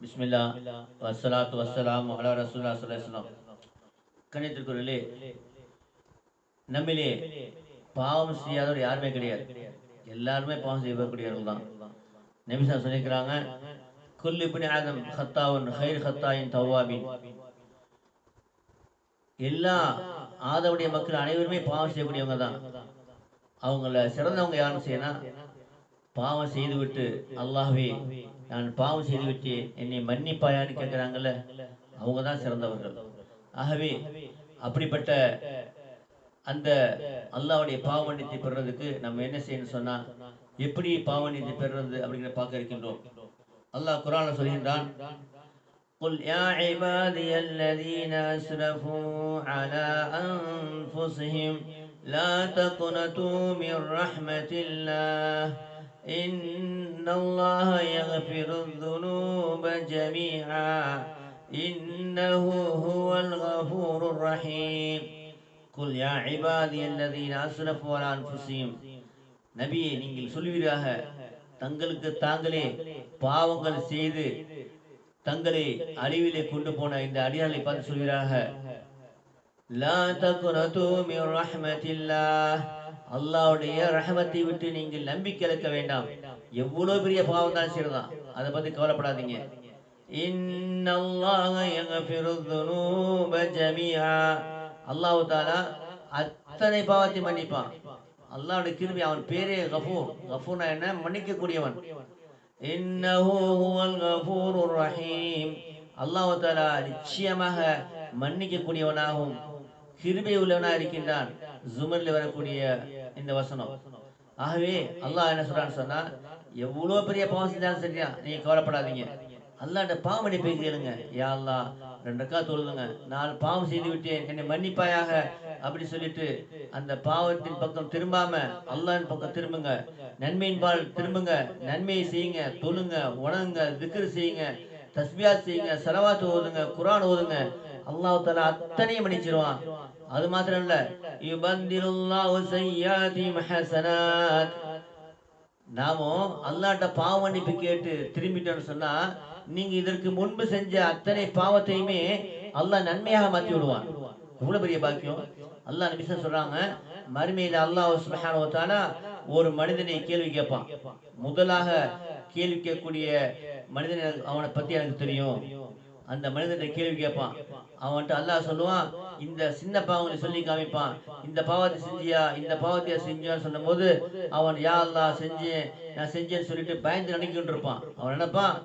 பிஸ்மில்லா வஸ்ஸலாத்து வசலாம் அலா ரசூல்லா ஸல்லல்லாஹு கணித்திற்குள்ளே நம்மிலே பாவம் செய்யாதவர் யாருமே கிடையாது. எல்லாருமே பாவம் செய்யக்கூடியவர்கள் தான் நபிசா சொல்லிக்கிறாங்க குல்லு இப்னி ஆதம் ஹத்தாவின் ஹைர் ஹத்தாயின் தவாபின். எல்லா ஆதவுடைய மக்கள் அனைவருமே பாவம் செய்யக்கூடியவங்க தான் அவங்கள சிறந்தவங்க யாரும் செய்யணும் பாவம் செய்துவிட்டு அல்லாஹ்வே நான் பாவம் செய்துவிட்டு என்னை மன்னிப்பாயான்னு கேட்குறாங்கல்ல அவங்க தான் சிறந்தவர்கள் ஆகவே அப்படிப்பட்ட அந்த அல்லாஹ்வுடைய பாவ மன்னித்தை பெறுறதுக்கு நம்ம என்ன செய்யணும் சொன்னா எப்படி பாவ மன்னித்தை பெறுறது அப்படிங்கிற பார்க்க இருக்கின்றோம் அல்லாஹ் குரான்ல சொல்கின்றான் قل يا عبادي الذين أسرفوا على أنفسهم لا تقنطوا من رحمة الله إن الله يغفر الذنوب جميعا إنه هو الغفور الرحيم قل يا عبادي الذين أسرفوا على أنفسهم நபியே நீங்கள் சொல்வீராக தங்களுக்கு தாங்களே பாவங்கள் செய்து தங்களை அழிவிலே கொண்டு போன இந்த அடியாளை பார்த்து சொல்வீராக லா தக்னது மின் ரஹ்மத்தில்லாஹ். அல்லாஹ்வுடைய ரஹமத்தை விட்டு நீங்கள் நம்பிக்கை இழக்க வேண்டாம். எவ்வளவு பெரிய பாவம் தான் செய்யறதான் அதை பத்தி கவலைப்படாதீங்க. அல்லாஹு தாலா அத்தனை பாவத்தை மன்னிப்பான். அல்லாவுடைய கிருமி அவன் பேரே கஃபூர். கஃபூர்னா என்ன? மன்னிக்க கூடியவன் இன்னஹு ஹுவல் ரஹீம். அல்லாஹ் நிச்சயமாக மன்னிக்க கூடியவனாகும் கிருபை உள்ளவனா இருக்கின்றான். ஜுமர்ல வரக்கூடிய இந்த வசனம். ஆகவே அல்லாஹ் என்ன சொல்றான்னு சொன்னா எவ்வளவு பெரிய பாவம் செஞ்சாலும் சரியா நீங்க கவலைப்படாதீங்க. அல்லாண்ட பாவம் மன்னிப்பை கேளுங்க. யா அல்லாஹ் ரெண்டு ரக்கா தொழுதுங்க. நான் பாவம் செய்து விட்டேன். என்னை மன்னிப்பாயாக அப்படி சொல்லிட்டு அந்த பாவத்தின் பக்கம் திரும்பாம அல்லாஹ்வின் பக்கம் திரும்புங்க. நன்மையின் பால் திரும்புங்க. நன்மையை செய்யுங்க. தொழுங்க உணவுங்க திக்ரு செய்யுங்க. தஸ்பியாத் செய்யுங்க. செலவாத்து ஓதுங்க. குரான் ஓதுங்க. அல்லாஹ் தஆலா அத்தனையும் மன்னிச்சிருவான். அது மாத்திரம் இல்ல யுபந்திருல்லாஹு சய்யாதி மஹசனாத். நாமோ அல்லாட்ட பாவ மன்னிப்பு கேட்டு திரும்பிட்டோம்னு சொன்னா நீங்க இதற்கு முன்பு செஞ்ச அத்தனை பாவத்தையுமே அல்லாஹ் நன்மையாக மாத்தி விடுவான். எவ்வளவு பெரிய பாக்கியம்? அல்லாஹ் நிமிஷம் சொல்றாங்க மறுமையில அல்லாஹ் சுப்ஹானஹு ஒரு மனிதனை கேள்வி கேட்பான். முதலாக கேள்வி கேட்கக்கூடிய மனிதன் அவனை பத்தி எனக்கு தெரியும். அந்த மனிதன் கேள்வி கேட்பான். அவன்கிட்ட அல்லாஹ் சொல்லுவான் இந்த சின்ன பாவங்களை சொல்லி காமிப்பான். இந்த பாவத்தை செஞ்சியா இந்த பாவத்தையா செஞ்சியான்னு சொன்னபோது அவன் யா அல்லா செஞ்சேன் நான் செஞ்சேன்னு சொல்லிட்டு பயந்து நினைக்கிட்டு இருப்பான். அவன் நினைப்பான்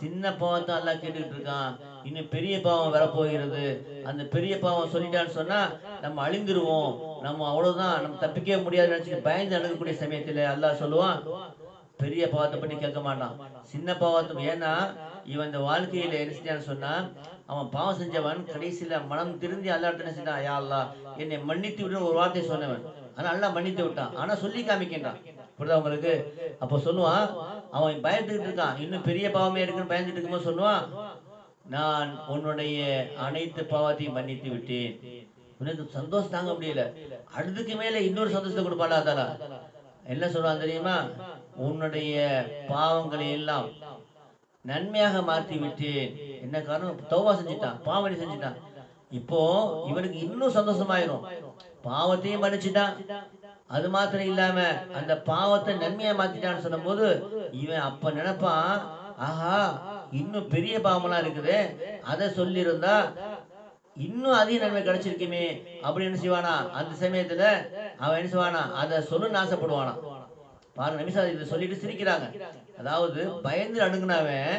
சின்ன பாவத்தை அல்லாஹ் கேட்டுக்கிட்டு இருக்கான். இன்னும் பெரிய பாவம் வரப்போகிறது. அந்த பெரிய பாவம் சொல்லிட்டான்னு சொன்னா நம்ம அழிந்துருவோம். நம்ம அவ்வளவுதான் நம்ம தப்பிக்கவே முடியாது நினைச்சிட்டு பயந்து அணுகக்கூடிய சமயத்துல அல்லாஹ் சொல்லுவான் பெரிய பாவத்தை பற்றி கேட்க மாட்டான். சின்ன பாவத்தை ஏன்னா இவன் இந்த வாழ்க்கையில என்ன செஞ்சான்னு சொன்னா அவன் பாவம் செஞ்சவன் கடைசியில மனம் திருந்தி அல்லாட்ட என்ன செஞ்சான்? யா அல்லா என்னை மன்னித்து விடுன்னு ஒரு வார்த்தை சொன்னவன். ஆனா நல்லா மன்னித்து விட்டான். ஆனா சொல்லி காமிக்கின்றான். புரியுதா உங்களுக்கு? அப்போ சொல்லுவான் அவன் பயந்துகிட்டு இருக்கான். இன்னும் பெரிய பாவமே இருக்குன்னு பயந்துட்டு இருக்கும்போது சொல்லுவான் நான் உன்னுடைய அனைத்து பாவத்தையும் மன்னித்து விட்டேன். உனக்கு சந்தோஷம் தாங்க முடியல. அடுத்துக்கு மேல இன்னொரு சந்தோஷத்தை கொடுப்பாளா அதாலா. என்ன சொல்றான் தெரியுமா? உன்னுடைய பாவங்களை எல்லாம் நன்மையாக மாற்றி விட்டேன் என்ன காரணம்? தௌவா செஞ்சுட்டான் பாவனை செஞ்சுட்டான். இப்போ இவனுக்கு இன்னும் சந்தோஷமாயிரும். பாவத்தையும் மன்னிச்சுட்டான். அது மாத்திரம் இல்லாம அந்த பாவத்தை நன்மையா மாத்திட்டான்னு சொன்னபோது இவன் அப்ப நினைப்பான் ஆஹா இன்னும் பெரிய பாவமெல்லாம் இருக்குது. அதை சொல்லியிருந்தா இன்னும் அதிக நன்மை கிடைச்சிருக்குமே. அப்படின்னு என்ன செய்வானா? அந்த சமயத்துல அவன் என்ன செய்வானா? அதை சொல்லணும்னு ஆசைப்படுவானா பாருங்க நிமிஷம் இதை சொல்லிட்டு சிரிக்கிறாங்க. அதாவது பயந்து அணுகுனவன்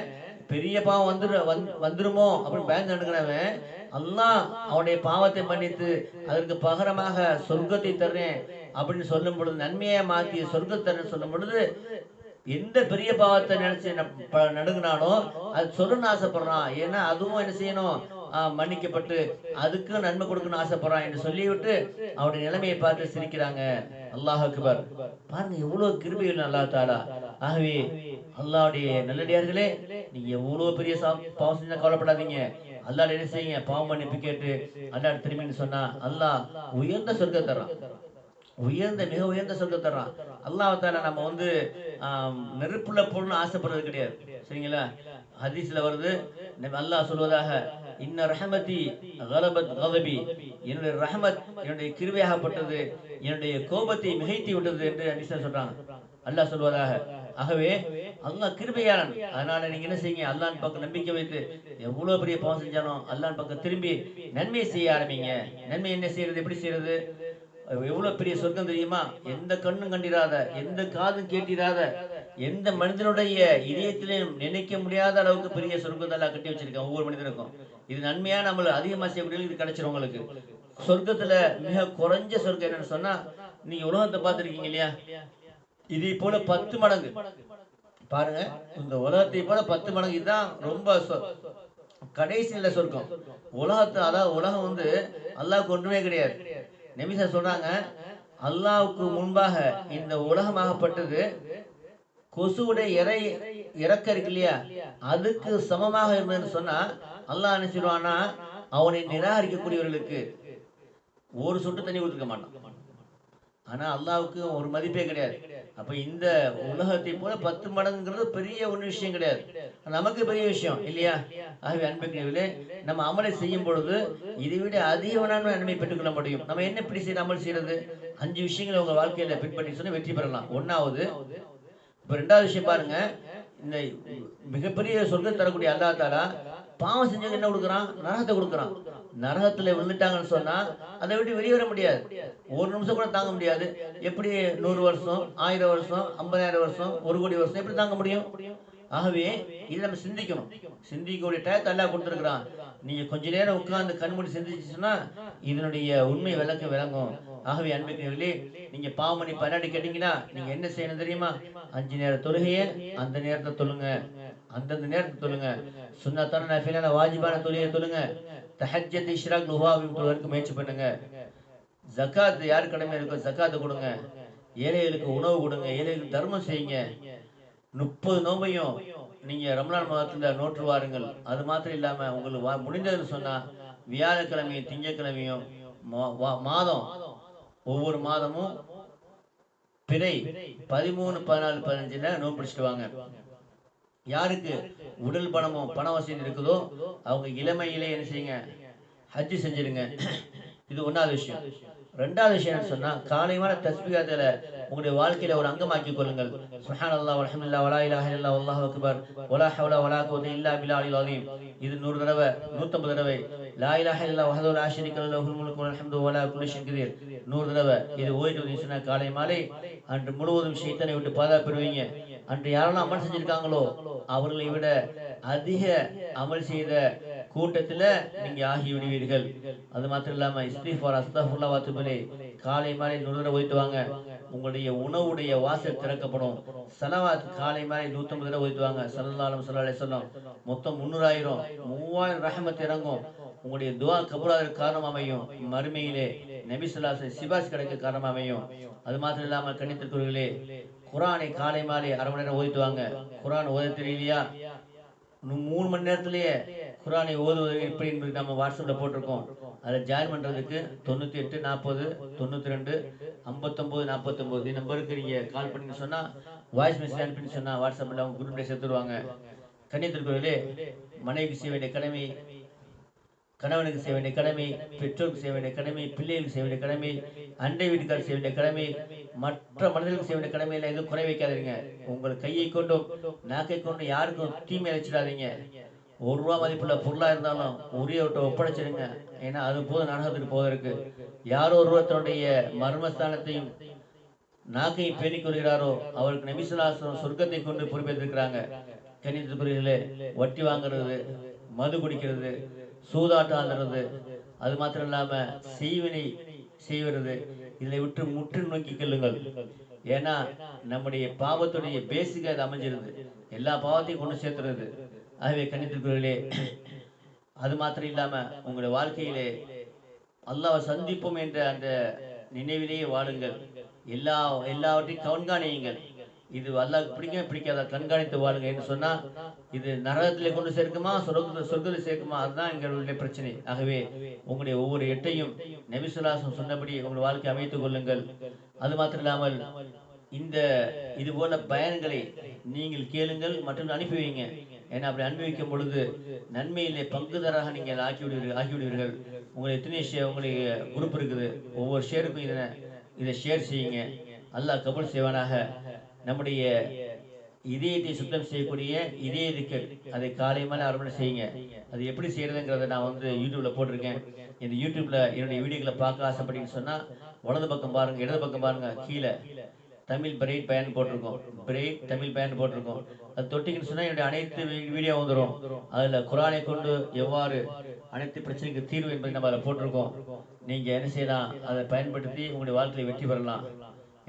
பெரிய பாவம் வந்துரு வந்து- வந்துருமோ அப்படின்னு பயந்து அணுகுனவன் அல்லாஹ் அவனுடைய பாவத்தை மன்னித்து அதற்கு பகரமாக சொர்க்கத்தை தர்றேன் அப்படின்னு சொல்லும் பொழுது நன்மையை மாத்தி சொர்க்கத்தை சொல்லும் பொழுது எந்த பெரிய பாவத்தை நினைச்சு ப- நடுங்கினானோ அது சொல்லணும்னு ஆசைப்படுறான். ஏன்னா அதுவும் என்ன செய்யணும்? ஆஹ், மன்னிக்கப்பட்டு அதுக்கும் நன்மை கொடுக்கணும்னு ஆசைப்படுறான் என்று சொல்லிவிட்டு அவருடைய நிலைமையை பார்த்து சிரிக்கிறாங்க. அல்லாஹ் அக்பர். பாருங்க எவ்வளவு கிருபைகள் அல்லா தாலா. ஆகவே அல்லாவுடைய நல்லடியார்களே நீங்க எவ்வளவு பெரிய சா- பாவம் செஞ்சா கவலைப்படாதீங்க. அல்லாஹ் என்ன செய்யுங்க? பாவம் மன்னிப்பு கேட்டு அல்லாஹ் திரும்பின்னு சொன்னா அல்லாஹ் உயர்ந்த சொர்க்க தர்றான். உயர்ந்த மிக உயர்ந்த சொர்க்க தர்றான். அல்லாஹால நம்ம வந்து நெருப்புல போடணும்னு ஆசைப்படுறது கிடையாது. சரிங்களா? ஹதீஸ்ல வருது அல்லாஹ் சொல்வதாக இன்ன ரஹமதி கலபத் கலபி என்னுடைய ரஹமத் என்னுடைய கிருவையாகப்பட்டது என்னுடைய கோபத்தை மிகைத்து விட்டது என்று ஹதீஸ்ல சொல்றாங்க. அல்லாஹ் சொல்வதாக ஆகவே அல்லாஹ் கிருபையாளன். அதனால நீங்க என்ன செய்யுங்க? அல்லாஹ் பக்கம் நம்பிக்கை வைத்து எவ்வளவு பெரிய பாவம் செஞ்சாலும் அல்லாஹ் பக்கம் திரும்பி நன்மையை செய்ய ஆரம்பிங்க. நன்மை என்ன செய்யறது? எப்படி செய்யறது? எவ்வளவு பெரிய சொர்க்கம் தெரியுமா? எந்த கண்ணும் கண்டிராத எந்த காதும் கேட்டிராத எந்த மனிதனுடைய இதயத்திலையும் நினைக்க முடியாத அளவுக்கு பெரிய சொர்க்கத்தை எல்லாம் கட்டி வச்சிருக்கேன். ஒவ்வொரு மனிதனுக்கும். இது நன்மையா? நம்மள அதிகமா செய்யக்கூடிய இது கிடைச்சிரும் உங்களுக்கு. சொர்க்கத்துல மிக குறைஞ்ச சொர்க்கம் என்னன்னு சொன்னா நீங்க உலகத்தை பார்த்துருக்கீங்க இல்லையா? இதே போல பத்து மடங்கு. பாருங்க இந்த உலகத்தை போல பத்து மடங்கு. இதுதான் ரொம்ப சொ- நிலை சொர்க்கம். உலகத்தை அதாவது உலகம் வந்து அல்லாவுக்கு ஒன்றுமே கிடையாது. நபிசா சொல்றாங்க அல்லாவுக்கு முன்பாக இந்த உலகமாகப்பட்டது கொசுவுடைய இறை இறக்க இருக்கு இல்லையா? அதுக்கு சமமாக இருந்ததுன்னு சொன்னா அல்லாஹ் என்ன சொல்லுவான்னா அவனை நிராகரிக்கக்கூடியவர்களுக்கு ஒரு சொட்டு தண்ணி கொடுத்துருக்க மாட்டான். ஆனா அல்லாவுக்கு ஒரு மதிப்பே கிடையாது. அப்ப இந்த உலகத்தை போல பத்து மடங்குங்கிறது பெரிய ஒண்ணு விஷயம் கிடையாது. நமக்கு பெரிய விஷயம் இல்லையா? ஆகவே அன்புக்குரியவர்களே நம்ம அமலை செய்யும் பொழுது இதை விட அதிகமான நன்மை பெற்றுக்கொள்ள முடியும். நம்ம என்ன இப்படி செய்ய அமல் செய்யறது? அஞ்சு விஷயங்களை உங்க வாழ்க்கையில பின்பற்றி சொன்னா வெற்றி பெறலாம். ஒன்னாவது இப்ப ரெண்டாவது விஷயம் பாருங்க. இந்த மிகப்பெரிய சொர்க்கம் தரக்கூடிய அல்லா தாலா பாவம் செஞ்சவங்க என்ன கொடுக்குறான்? நரகத்தை கொடுக்குறான். நரகத்துல விழுந்துட்டாங்கன்னு சொன்னா அதை விட்டு வெளியே வர முடியாது. ஒரு நிமிஷம் கூட தாங்க முடியாது. எப்படி நூறு வருஷம் ஆயிரம் வருஷம் ஐம்பதாயிரம் வருஷம் ஒரு கோடி வருஷம் எப்படி தாங்க முடியும்? ஆகவே இதை நம்ம சிந்திக்கணும். சிந்திக்கக்கூடிய டயத்தை எல்லாம் கொடுத்துருக்குறான். நீங்க கொஞ்ச நேரம் உட்காந்து கண்மூடி சிந்திச்சுன்னா இதனுடைய உண்மை விளக்க விளங்கும். ஆகவே அன்புக்குரியவர்களே நீங்க பாவமணி பன்னாடி கேட்டீங்கன்னா நீங்க என்ன செய்யணும் தெரியுமா? அஞ்சு நேர தொழுகைய அந்த நேரத்தை தொழுங்க. அந்தந்த நேரத்தை தொழுங்க. சுண்ணத்தான நஃபிலான வாஜிபான தொழுகையை தொழுங்க. தஹஜத் இஷ்ராக் லுஹாவின் முயற்சி பண்ணுங்க. ஜக்காத் யார் கடமை இருக்கோ ஜக்காத்தை கொடுங்க. ஏழைகளுக்கு உணவு கொடுங்க. ஏழைகளுக்கு தர்மம் செய்யுங்க. முப்பது நோம்பையும் நீங்க ரம்லான் மாதத்துல நோற்று வாருங்கள் அது மாத்திரம் இல்லாம உங்களுக்கு வா- முடிந்ததுன்னு சொன்னா வியாழக்கிழமையும் திங்கக்கிழமையும் மாதம் ஒவ்வொரு மாதமும் பிறை பதிமூணு பதினாலு பதினஞ்சுல நோன்பு பிடிச்சிட்டு வாங்க யாருக்கு உடல் பணமும் பண வசதி இருக்குதோ அவங்க இளமையிலே என்ன செய்யுங்க? ஹஜ்ஜு செஞ்சிருங்க. இது ஒன்றாவது விஷயம். ரெண்டாவது விஷயம் என்ன சொன்னா காலையான தஸ்பீகத்துல உங்களுடைய வாழ்க்கையில ஒரு அங்கமாக்கி கொள்ளுங்கள். சுப்ஹானல்லாஹ் வல்ஹம்துலில்லாஹ் வலா இலாஹ இல்லல்லாஹ் வல்லாஹு அக்பர். வலா ஹவலா வலா கோதி இல்லா பில்லாஹில் அலீம். இது நூறு தடவை நூத்தம்பது தடவை லா இலாஹ இல்லல்லாஹ் வஹ்தஹு லா ஷரீக லஹு முல்கு வல் ஹம்து வலா குல்லி ஷைஇன் கதீர் நூறு தடவை இது ஓய்வு வந்து காலை மாலை அன்று முழுவதும் ஷைத்தானை விட்டு பாதுகாப்பு பெறுவீங்க அன்று யாரெல்லாம் அமல் செஞ்சிருக்காங்களோ அவர்களை விட அதிக அமல் செய்த கூட்டத்துல நீங்க ஆகி விடுவீர்கள் அது மாத்திரம் இல்லாம இஸ்திஃபார் அஸ்தஃபுல்லா வாத்துபலே காலை மாலை நூறு ஒய்த்து வாங்க உங்களுடைய உணவுடைய வாசல் திறக்கப்படும். சலவாத் காலை மாலை நூத்தம்பது தடவை ஒய்த்து வாங்க சல்லல்லாஹு அலைஹி சொல்லம் மொத்தம் முன்னூறாயிரம் மூவாயிரம் ரஹமத் இறங்கும். உங்களுடைய துவா கபூலாதற்கு காரணம் அமையும். மறுமையிலே நபி சொல்லாச சிபாஸ் கிடைக்க காரணம் அமையும். அது மாத்திரம் இல்லாம கண்ணித்திற்குறிகளே குரானை காலை மாலை அரை மணி நேரம் ஓதிட்டுவாங்க குரான் ஓத தெரியலையா? மூணு மணி நேரத்திலேயே குரானை ஓதுவது எப்படி என்பது நம்ம வாட்ஸ்அப்ல போட்டிருக்கோம். அதை ஜாயின் பண்றதுக்கு தொண்ணூத்தி எட்டு நாற்பது தொண்ணூத்தி ரெண்டு ஐம்பத்தொன்பது நாற்பத்தொன்பது இந்த நம்பருக்கு நீங்க கால் பண்ணி சொன்னா வாய்ஸ் மெசேஜ் அனுப்பின்னு சொன்னா வாட்ஸ்அப்ல அவங்க குரூப்ல சேர்த்துருவாங்க. கண்ணியத்திற்குரியவர்களே மனைவி செய்ய வேண்டிய கடமை கணவனுக்கு செய்ய வேண்டிய கடமை பெற்றோருக்கு செய்ய வேண்டிய கடமை பிள்ளைகளுக்கு செய்ய வேண்டிய கடமை அண்டை வீட்டுக்காரர் செய்ய வேண்டிய கடமை மற்ற மனிதர்களுக்கு செய்ய வேண்டிய கடமையில எதுவும் குறை வைக்காதீங்க. உங்கள் கையை கொண்டும் நாக்கை கொண்டும் யாருக்கும் தீமை அழைச்சிடாதீங்க ஒரு ரூபா மதிப்புள்ள பொருளா இருந்தாலும் உரியவர்கிட்ட ஒப்படைச்சிடுங்க. ஏன்னா அது போது நாடகத்துக்கு போவதற்கு யாரோ ஒருவத்தனுடைய மர்மஸ்தானத்தையும் நாக்கை பேணிக் கொள்கிறாரோ அவருக்கு நபிசுல்லாசனம் சொர்க்கத்தை கொண்டு பொறுப்பேற்றிருக்கிறாங்க. கணிதத்துக்குரியர்களே வட்டி வாங்குறது மது குடிக்கிறது சூதாட்டம் ஆடுறது அது மாத்திரம் இல்லாம செய்வினை செய்வது இதை விட்டு முற்று நோக்கி கொள்ளுங்கள் ஏன்னா நம்முடைய பாவத்துடைய பேசிக்க அது அமைஞ்சிருது. எல்லா பாவத்தையும் கொண்டு சேர்த்துறது. ஆகவே கணிதத்துக்குரியர்களே அது மாத்திரம் இல்லாம உங்களுடைய வாழ்க்கையிலே அல்லாவை சந்திப்போம் என்ற அந்த நினைவிலேயே வாழுங்கள். எல்லா எல்லாவற்றையும் கண்காணியுங்கள். இது அல்லாஹ் பிடிக்க பிடிக்காத கண்காணித்து வாழுங்க என்று சொன்னா இது நரகத்திலே கொண்டு சேர்க்குமா? சொர்க்க சொர்க்கத்தில் சேர்க்குமா? அதுதான் எங்களுடைய பிரச்சனை. ஆகவே உங்களுடைய ஒவ்வொரு எட்டையும் நபிசுல்லாசம் சொன்னபடி உங்கள் வாழ்க்கை அமைத்துக் கொள்ளுங்கள். அது மாத்திரம் இல்லாமல் இந்த இது போல பயன்களை நீங்கள் கேளுங்கள் மற்றும் அனுப்பி வைங்க. ஏன்னா அப்படி அனுபவிக்கும் பொழுது நன்மையிலே பங்குதாராக நீங்கள் ஆக்கி விடுவீர்கள் ஆக்கி விடுவீர்கள். உங்களுக்கு எத்தனை ஷே உங்களுக்கு குரூப் இருக்குது. ஒவ்வொரு ஷேருக்கும் இதை இதை ஷேர் செய்யுங்க. அல்லாஹ் கபூல் செய்வானாக. நம்முடைய இதயத்தை சுத்தம் செய்யக்கூடிய இதய இருக்கல் அதை காலை மேலே அரை மணி செய்யுங்க. அது எப்படி செய்யறதுங்கிறத நான் வந்து யூடியூப்ல போட்டிருக்கேன். இந்த யூடியூப்ல என்னுடைய வீடியோக்களை பார்க்க ஆசைப்பட்டீங்கன்னு சொன்னா வலது பக்கம் பாருங்க இடது பக்கம் பாருங்க கீழே. தமிழ் பிரைட் பயன் போட்டிருக்கோம். பிரைட் தமிழ் பயன் போட்டிருக்கோம். அது தொட்டிங்கன்னு சொன்னா என்னுடைய அனைத்து வீடியோ வந்துடும் அதுல குரானை கொண்டு எவ்வாறு அனைத்து பிரச்சனைக்கு தீர்வு என்பதை நம்ம அதில் போட்டிருக்கோம். நீங்க என்ன செய்யலாம்? அதை பயன்படுத்தி உங்களுடைய வாழ்க்கையை வெற்றி பெறலாம்.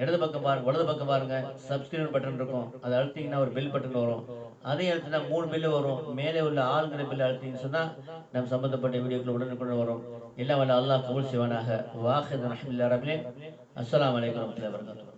இடது பக்கம் பாருங்க வலது பக்கம் பாருங்க சப்ஸ்கிரைப் பட்டன் இருக்கும். அதை அழுத்திங்கன்னா ஒரு பெல் பட்டன் வரும். அதையும் அழுத்தினா மூணு பில்லு வரும். மேலே உள்ள ஆளுங்கிற பில் அழுத்தின்னு சொன்னா நம்ம சம்பந்தப்பட்ட வீடியோக்கள் உடனுக்குடன் வரும். எல்லாம் வல்ல அல்லாஹ் கபூல் செய்வானாக. வாஹித் ரஹமில்லா ரபிலே அஸ்லாம் வலைக்கம் வரமத்துல